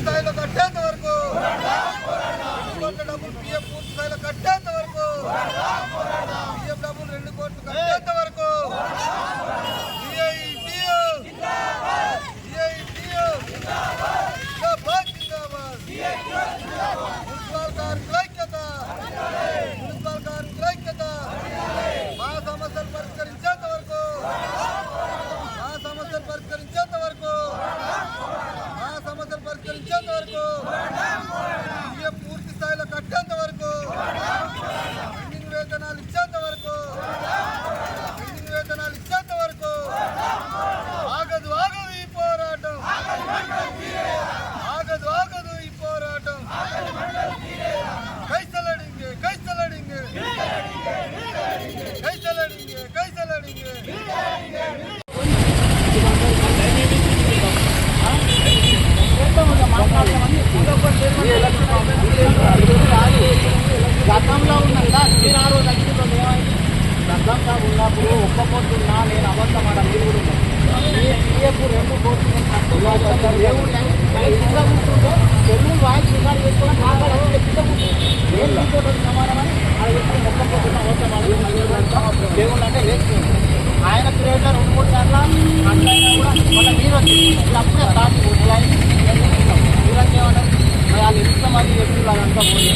స్థాయిలో కట్టే పరిష్కరించేంత వరకు పిఎఫ్ పూర్తి స్థాయిలో కట్టేంత వరకు పెండింగ్ వేతనాలు ఇచ్చేంత వరకు పెండింగ్ వేతనాలు ఇచ్చేంత వరకు ఆగదు ఆగదు ఈ పోరాటం ఆగదు ఆగదు ఈ పోరాటం కైసలడింగే కైసలడింగే కైసలడింగే కైసలడింగే గతంలో ఉన్నదా మీరు ఆ రోజు అగ్గిలో ఏమైంది గతంగా ఉన్నప్పుడు ఒక్క పొద్దు నేను అబద్ధం ఆడ మీరు కూడా ఉన్నారు. పిఎఫ్ రెండు కోట్లు నేను కూర్చుంటే తెలుగు వాయిస్ రికార్డ్ చేసుకుని మాట్లాడాలి సమానమని అది ఒక్క పొద్దున్న అవసరం అంటే లేదు ఆయన పీరియడ్లో రెండు మూడు సార్లు అట్లయినా కూడా మళ్ళీ మీరు వచ్చి అప్పుడే స్టార్ట్ como